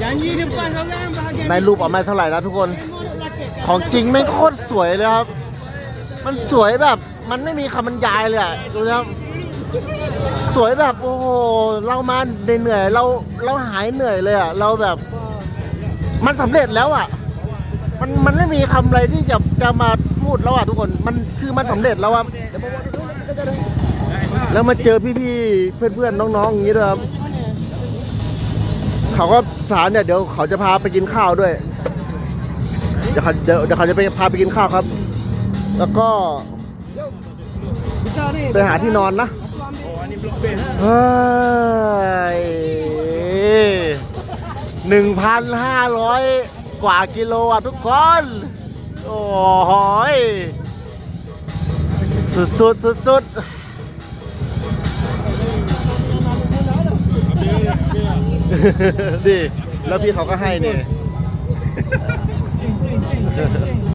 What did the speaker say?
Janji depan orang bahagian ในรูปออกมาเท่าไหร่แล้วทุกคน ของจริงไม่งโคตรสวยเลยครับ มันสวยแบบ มันไม่มีคำบรรยายเลยอะดูนะครับสวยแบบโอ้โหเรามาเหนื่อยๆเราเราหายเหนื่อยเลยอะเราแบบ มันสำเร็จแล้วอะมันมันไม่มีคำอะไรที่จะจะมาพูดแล้วอะทุกคนมันคือมันสำเร็จแล้วอะแล้วมาเจอพี่ๆเพื่อนๆน้องๆอย่างนี้ด้วยครับ เขาก็ถามเนี่ยเดี๋ยวเขาจะพาไปกินข้าวด้วย เดี๋ยวเขาเดี๋ยวเดี๋ยวเขาจะไปพาไปกินข้าวครับ แล้วก็ไปหาที่นอนนะเฮ้ยหนึ่งพันห้าร้อยกว่ากิโลอะทุกคน โอ้โหยสุดสุดสุดสุด ดิแล้วพี่เขาก็ให้เนี่ย